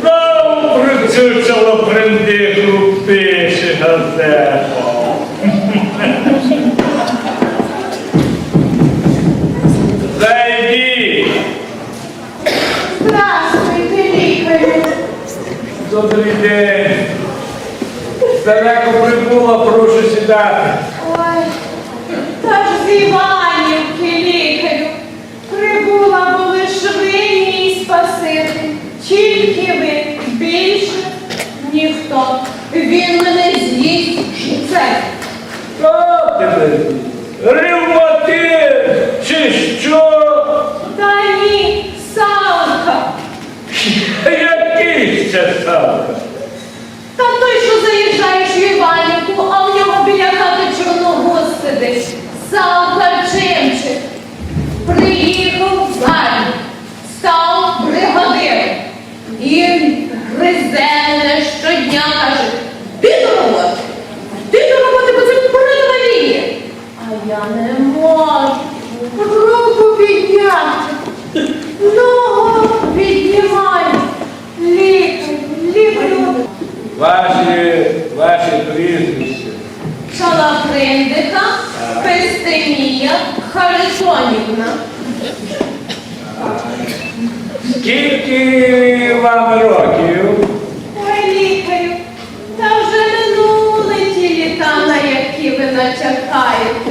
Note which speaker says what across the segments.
Speaker 1: Знову прицючило приндиху пише газету.
Speaker 2: Здравствуйте, лікарю.
Speaker 1: Добрий день. Далеко прибула, прошу сідати.
Speaker 2: Ой, та ж Він мене з'їсть це.
Speaker 1: Що тебе? Ревматизм чи що?
Speaker 2: Та ні, салка.
Speaker 1: Який ще савка?
Speaker 2: Та той, що заїжджаєш в Іванівку, а в нього біля хати чорногуз сидить. Салка Чимчик. Приїхав в армію, став бригадиром. І гризе мене щодня каже, ти до роботи, ти до роботи, бо це передова лінія. А я не можу руку підняти. Ногу піднімаю. Лікарю, лікарю.
Speaker 1: Ваші, ваші прізвища.
Speaker 2: Шалаприндика, Пестемія, Харитонівна.
Speaker 1: Скільки вам років?
Speaker 2: Ой, лікарю, та вже минули ті літа, на які ви натякаєте.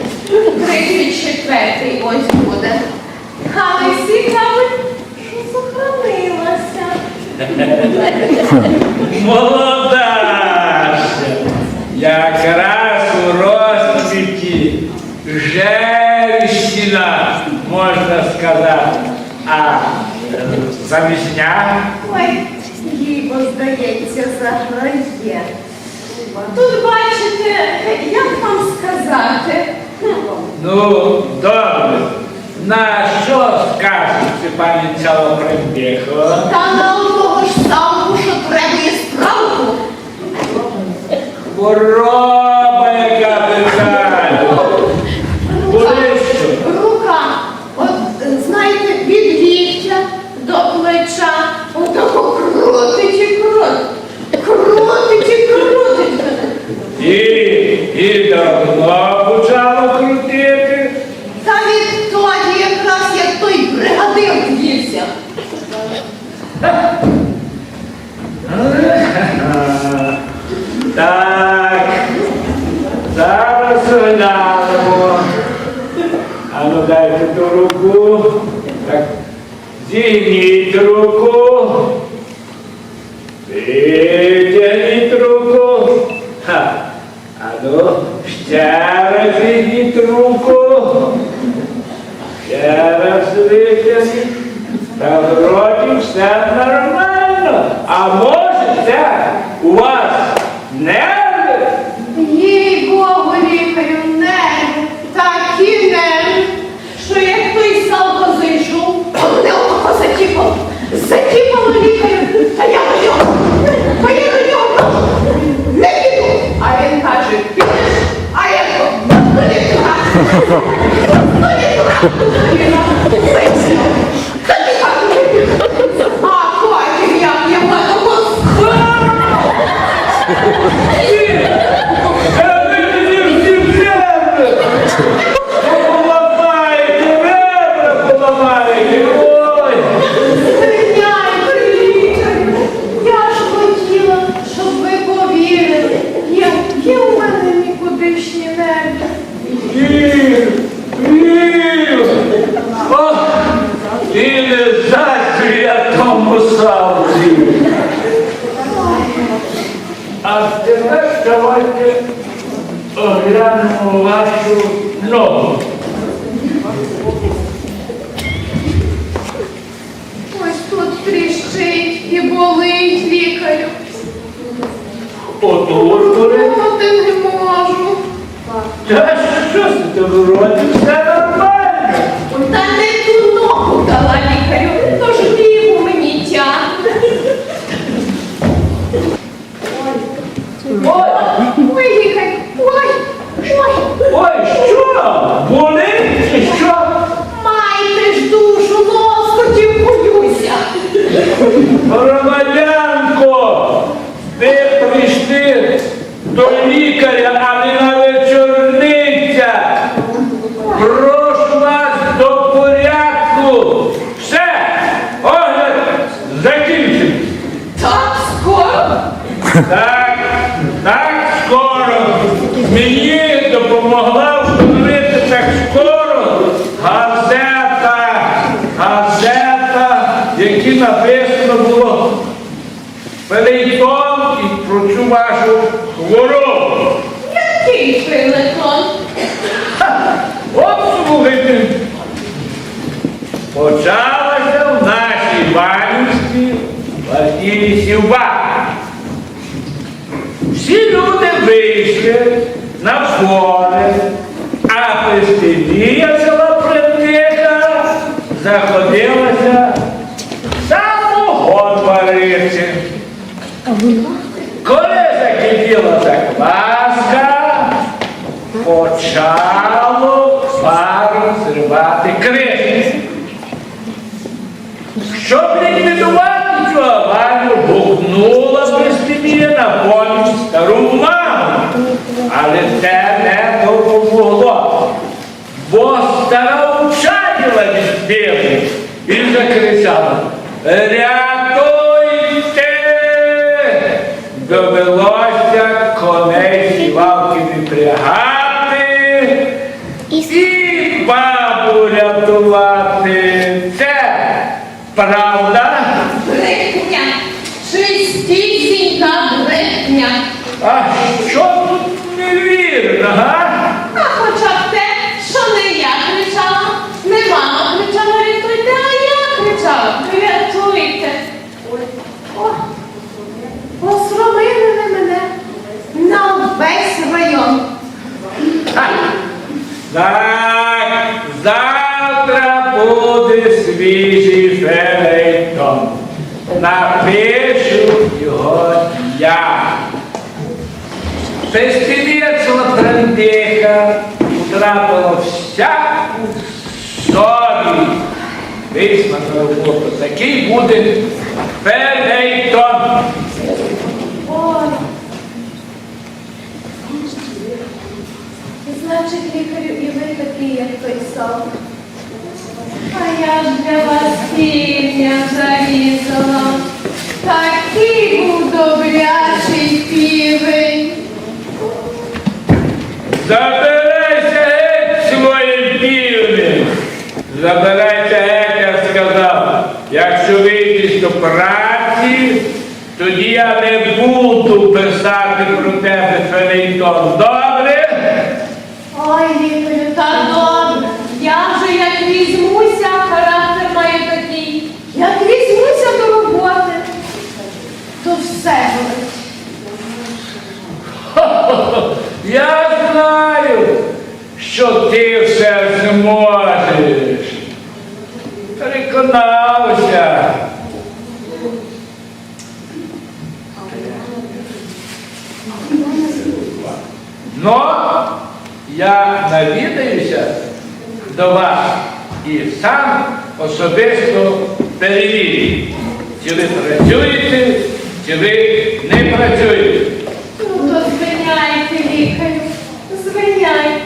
Speaker 2: Тридцять четвертий ось буде. Але всі кажуть, що сохранилася.
Speaker 1: Молода. Якраз у розцвіті женщина, можна сказати. А е, заміжня?
Speaker 2: Ой, їй, бо, здається, заграє. Тут бачите, як вам сказати?
Speaker 1: Ну, добре. На що скажете, пані Цалопримбєхова?
Speaker 2: Та на одного ж самого, що требує справку.
Speaker 1: Хвороба, яка питання. Буде?
Speaker 2: Рука, от знаєте, від ліктя до плеча, отако крутить і крутить. Крутить і крутить.
Speaker 1: І, і давно почало крутити.
Speaker 2: Та відтоді якраз як той бригадир в'ївся.
Speaker 1: Так, зараз глянемо. А ну дайте ту руку. Так, зігніть руку. Витягніть руку. Ну, ще раз зігніть руку. Ще раз витягніть. Та вроді все нормально. А може це у вас давайте оглянемо вашу ногу.
Speaker 2: Ось тут тріщить і болить лікарю.
Speaker 1: Отож, коли.
Speaker 2: ти не можу.
Speaker 1: Та що з тебе вроді
Speaker 2: Так,
Speaker 1: так скоро. Мені допомогла встановити так скоро газета, газета, в якій написано було Фелейтон і про цю вашу хворобу.
Speaker 2: Який?
Speaker 1: Ха! От слухайте. Почалася в нашій Іванівській квартирі сівба. На поле, а Пестелія села Придиха заходилася самогон варити. Коли закипіла закваска, почало пару зривати кришки. Щоб ліквідувати цю аварію, гукнула Пристимія на поміч стару маму. Але це не допомогло. Бо стара учаділа від білу і закричала Рятуйте! Довелося коней сівалки відпрягати і бабу рятувати. Це правда?
Speaker 2: Брехня. Чистісінька брехня.
Speaker 1: А невірно, га?
Speaker 2: А хоча б те, що не я кричала, не мама кричала, рятуйте, а я кричала, рятуйте. Ой, о, посрамили ви мене на весь район.
Speaker 1: Так, завтра буде свіжий фелейтон. Напишу його я. Пестилецьла трандиха втрапила всяку собі. Вийшла на. Такий буде фелейтон.
Speaker 2: Ой. Значить, лікарю, і ви такий, як той сам. А я ж для вас півня зарізала.
Speaker 1: До праці, тоді я не буду писати про тебе фелейтон. Добре?
Speaker 2: Ой, лікарю, та добре. Я вже як візьмуся, характер має такий. Як візьмуся до роботи, то все болить.
Speaker 1: Хо-хо-хо. Я знаю, що ти до вас і сам особисто перевірю, чи ви працюєте, чи ви не працюєте.
Speaker 2: Ну, то звиняйте, лікарю, звиняйте.